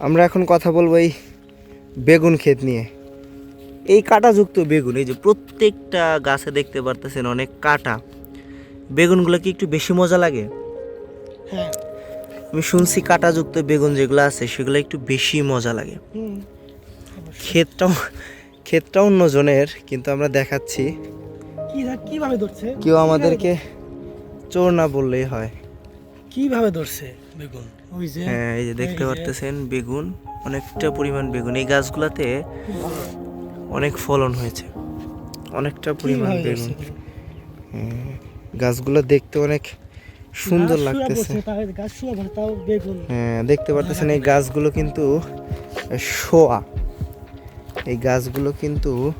আমরা এখন কথা বলব এই বেগুন ক্ষেত নিয়ে। এই কাঁটাযুক্ত বেগুন এই যে প্রত্যেকটা গাছে দেখতে পারতেছেন অনেক কাটা বেগুনগুলো কি একটু বেশি মজা লাগে? হ্যাঁ। আমি শুনছি কাঁটাযুক্ত বেগুন যেগুলো আছে সেগুলো একটু বেশি মজা লাগে। ক্ষেতটাও ক্ষেতটা অন্য জনের কিন্তু আমরা দেখাচ্ছি। কীভাবে ধরছে? কেউ আমাদেরকে চোর না বললেই হয়। কীভাবে ধরছে বেগুন? হ্যাঁ এই যে দেখতে পারতেছেন বেগুন অনেকটা পরিমাণ বেগুন। এই গাছগুলাতে অনেক ফলন হয়েছে অনেকটা পরিমাণ বেগুন। হ্যাঁ, গাছগুলো দেখতে অনেক সুন্দর লাগতেছে। হ্যাঁ দেখতে পারতেছেন এই গাছগুলো কিন্তু শোয়া। এই গাছগুলো কিন্তু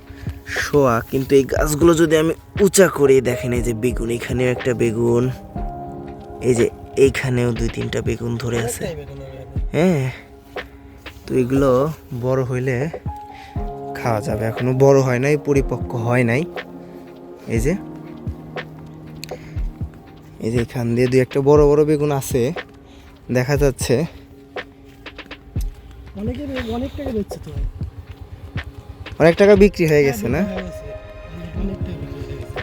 শোয়া। কিন্তু এই গাছগুলো যদি আমি উঁচা করে দেখেন এই যে বেগুন এখানেও একটা বেগুন। এই যে এইখানেও দুই তিনটা বেগুন ধরে আছে। হ্যাঁ তো এগুলো বড় হইলে খাওয়া যাবে। এখনও বড় হয় নাই পরিপক্ক হয় নাই। এই যে এই যে এখান দিয়ে দুই একটা বড় বড় বেগুন আছে। দেখা যাচ্ছে। অনেক টাকা বেচছে তো অনেক টাকা বিক্রি হয়ে গেছে না? হয়ে হয়ে।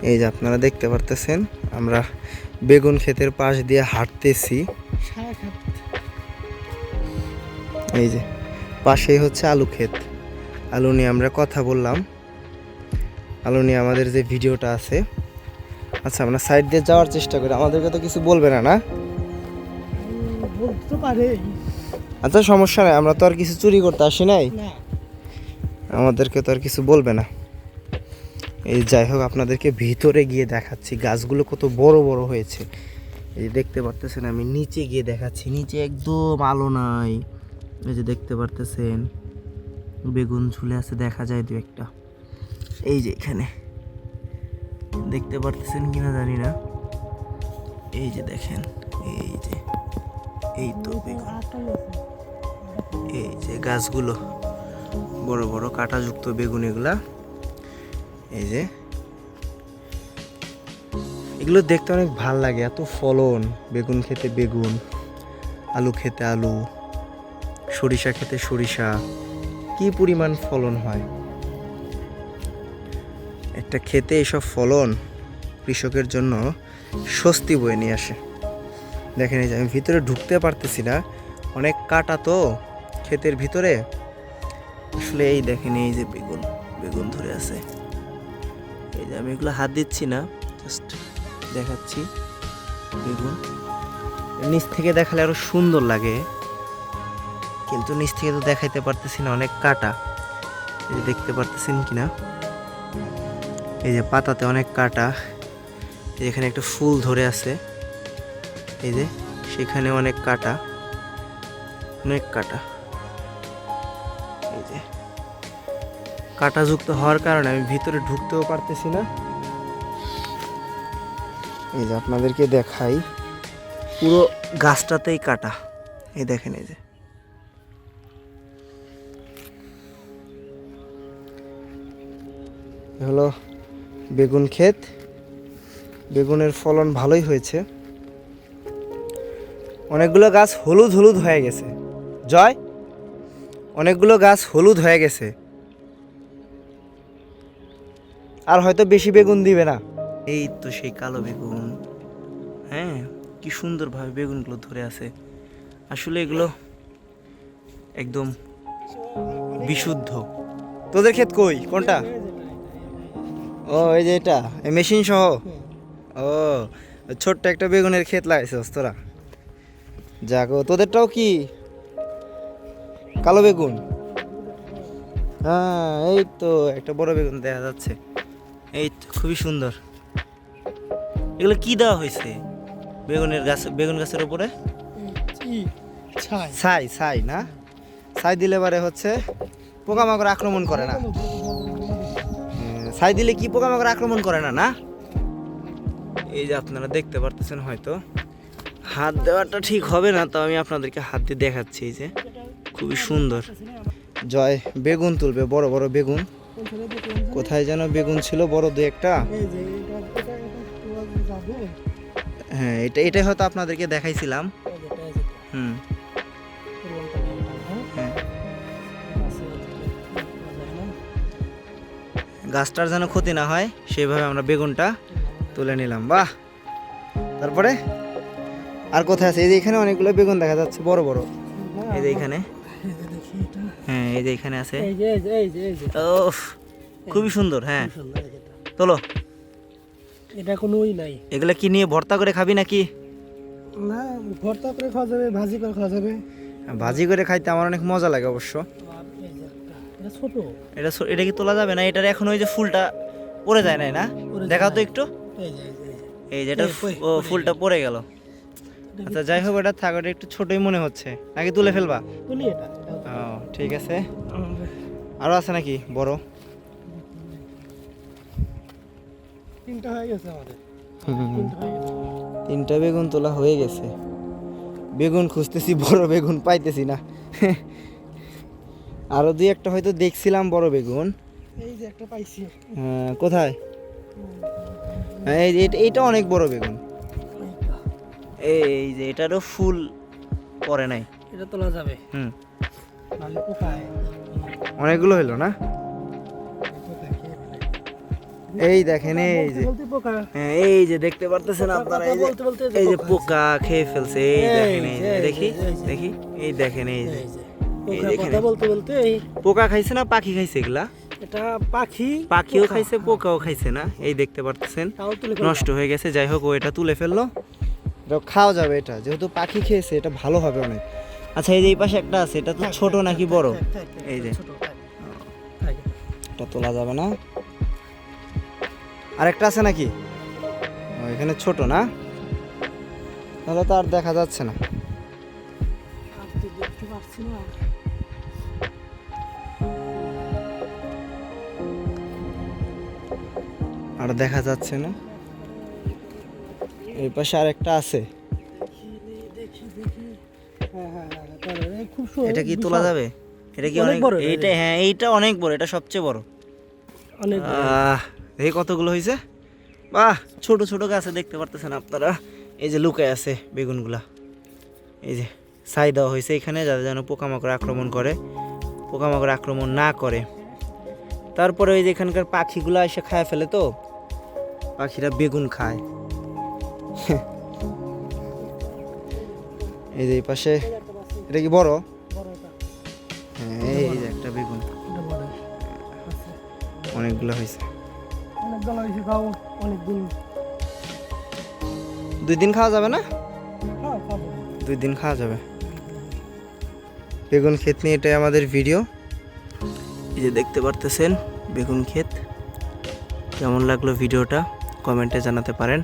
এই যে আপনারা দেখতে পারতেছেন আমরা বেগুন ক্ষেতের পাশ দিয়ে হাঁটতেছি। এই যে পাশেই হচ্ছে আলু ক্ষেত। আলু নিয়ে আমরা কথা বললাম। আলু নিয়ে আমাদের যে ভিডিওটা আছে। আচ্ছা আমরা সাইড দিয়ে যাওয়ার চেষ্টা করি। আমাদেরকে তো কিছু বলবে না না? বলতে পারে আচ্ছা সমস্যা নাই। আমরা তো আর কিছু চুরি করতে আসি নাই? আমাদেরকে তো আর কিছু বলবে না। এই যাই হোক, আপনাদেরকে ভিতরে গিয়ে দেখাচ্ছি। গাছগুলো কত বড় বড় হয়েছে। এই যে দেখতে পারতেছেন, আমি নিচে গিয়ে দেখাচ্ছি। নিচে একদম আলো নাই। এই যে দেখতে পারতেছেন, বেগুন ঝুলে আছে, দেখা যায় দু একটা। এই যে এখানে। দেখতে পারতেছেন কিনা জানি না। এই যে দেখেন, এই যে, এই তো বেগুন। এই যে গাছগুলো, বড় বড় কাঁটাযুক্ত বেগুন এগুলা। এই যে। এগুলো দেখতে অনেক ভালো লাগে, এত ফলন, বেগুন খেতে বেগুন, আলু খেতে আলু, সরিষা খেতে সরিষা, কি পরিমাণ ফলন হয়। একটা খেতে এসব ফলন কৃষকের জন্য স্বস্তি বয়ে নিয়ে আসে। দেখেন এই যে, আমি ভিতরে ঢুকতে পারতেছি না, অনেক কাটা তো ক্ষেতের ভিতরে। আসলে এই দেখেন, এই যে বেগুন বেগুন ধরে আছে। এই যে আমি এগুলো হাত দিচ্ছি না জাস্ট দেখাচ্ছি। বেগুন নিচ থেকে দেখালে আরও সুন্দর লাগে। কিন্তু নিচ থেকে তো দেখাইতে পারতেছি না, অনেক কাটা। এই যে দেখতে পারতেছেন কিনা? এই যে পাতাতে অনেক কাটা। এখানে একটা ফুল ধরে আছে। এই যে সেখানে অনেক কাটা। অনেক কাটা। কাটাযুক্ত হওয়ার কারণে আমি ভিতরে ঢুকতেও পারতেছি না। এই যে আপনাদেরকে দেখাই, পুরো গাছটাতেই কাটা। এই দেখেন, এই যে। হলো বেগুন ক্ষেত। বেগুনের ফলন ভালোই হয়েছে। অনেকগুলো গাছ হলুদ হলুদ হয়ে গেছে। জয়, অনেকগুলো গাছ হলুদ হয়ে গেছে। আর হয়তো বেশি বেগুন দিবে না। এই তো সেই কালো বেগুন। হ্যাঁ কি সুন্দরভাবে বেগুনগুলো ধরে আছে। আসলে এগুলো একদম বিশুদ্ধ। তোদের ক্ষেত কই? কোনটা? ও এই যে এটা এই মেশিন সহ? ও ছোট্ট একটা বেগুনের ক্ষেত লাগাইছিস তোরা। যাক তোদেরটাও কি? কালো বেগুন? হ্যাঁ এই তো একটা বড় বেগুন দেখা যাচ্ছে। এই খুবই সুন্দর। এগুলো কি দেওয়া হয়েছে বেগুনের গাছ বেগুন গাছের উপরে? ছাই। ছাই না? ছাই দিলে পারে হচ্ছে পোকামাকড় আক্রমণ করে না। ছাই দিলে কি পোকামাকড় আক্রমণ করে না না? এই যে আপনারা দেখতে পারতেছেন হয়তো। হাত দেওয়াটা ঠিক হবে না তো আমি আপনাদেরকে হাত দিয়ে দেখাচ্ছি এই যে। খুবই সুন্দর। জয় বেগুন তুলবে বড় বড় বেগুন। কোথায় যেন বেগুন ছিল, বড় দু একটা। হ্যাঁ এটা এটাই হয়তো আপনাদেরকে দেখাইছিলাম। হুম। হ্যাঁ। গাছটার যেন ক্ষতি না হয়, সেইভাবে আমরা বেগুনটা তুলে নিলাম। বাহ! তারপরে? আর কোথায় আছে? এই যে এখানে অনেকগুলো বেগুন দেখা যাচ্ছে, বড় বড়। এই যে এখানে। হ্যাঁ এই যে এখানে আছে। এই যে এই যে এই যে এই যে। ও খুবই সুন্দর হ্যাঁ। সুন্দর তোলো। এটা কোনোই নাই। এগুলা কি নিয়ে ভর্তা করে খাবি নাকি? না ভর্তা করে খাওয়া যাবে ভাজি করে খাওয়া যাবে। ভাজি করে খাইতে আমার অনেক মজা লাগে অবশ্য। এটা ছোট। এটা এটা কি তোলা যাবে না? এটার এখন ওই যে ফুলটা পড়ে যায় নাই না? দেখাও তো একটু। এই যে ও ফুলটা পড়ে গেল। এটা আচ্ছা যাই হোক থাক ওটা একটু ছোটই মনে হচ্ছে। নাকি তুলে ফেলবা? তুলি এটা ও ঠিক আছে। আরও আছে নাকি? বড়। তিনটা হয়ে গেছে আমাদের। তিনটা বেগুন তোলা হয়ে গেছে। বেগুন খুঁজতেছি বড় বেগুন পাইতেছি না। আরও দুই একটা হয়তো দেখছিলাম বড় বেগুন। এই যে একটা পাইছি। হ্যাঁ, কোথায়? হ্যাঁ, এই এই- এইটা অনেক বড় বেগুন। এই যে এটারও ফুল পরে নাই। এটা তোলা যাবে। হুম। অনেকগুলো হলো না। এই দেখেন এই যে। হ্যাঁ, এই যে দেখতে পারতেছেন পোকা আপনারা এই যে এই যে পোকা। খেয়ে ফেলছে এই দেখেন এই যে, দেখি দেখি এই দেখেন এই যে। এই। কথা বলতে বলতে এই পোকা খাইছে না পাখি খাইছে এগুলা? এটা পাখি পাখিও খাইছে পোকাও খাইছে না? এই দেখতে পারতেছেন। নষ্ট হয়ে গেছে যাই হোক ও এটা তুলে ফেলল। খাওয়া যাবে এটা। যেহেতু পাখি খেয়েছে, এটা ভালো হবে অনেক। আচ্ছা এই যে এই পাশে একটা আছে, এটা তো ছোট নাকি বড়? এই যে। এটা তোলা যাবে না। আরেকটা আছে নাকি? এখানে ছোট না? তাহলে তো আর দেখা যাচ্ছে আর না। আর দেখা যাচ্ছে না। এই পাশে আছে। এই খুব সুন্দর, এটা কি তোলা যাবে? এটা কি অনেক বড় এইটা হ্যাঁ এইটা অনেক বড় এটা সবচেয়ে বড়। অনেক দেখি কতগুলো হয়েছে বাহ ছোট ছোট গাছে দেখতে পারতেছেন আপনারা। এই যে লুকায় আছে বেগুনগুলা। এই যে ছাই দেওয়া হয়েছে এখানে যাতে যেন পোকামাকড় আক্রমণ করে। পোকামাকড় আক্রমণ না করে। তারপরে ওই যে এখানকার পাখিগুলো এসে খায় ফেলে তো? পাখিরা বেগুন খায়। এই যে এই পাশে এটা কি বড়? হ্যাঁ এই যে একটা বেগুন। অনেকগুলো হয়েছে। তাও দুই দিন খাওয়া যাবে না? হ্যাঁ, দুই দিন খাওয়া যাবে। বেগুন ক্ষেত নিয়ে এটাই আমাদের ভিডিও। এই যে দেখতে পারতেছেন বেগুন ক্ষেত। কেমন লাগল ভিডিওটা? কমেন্টে জানাতে পারেন।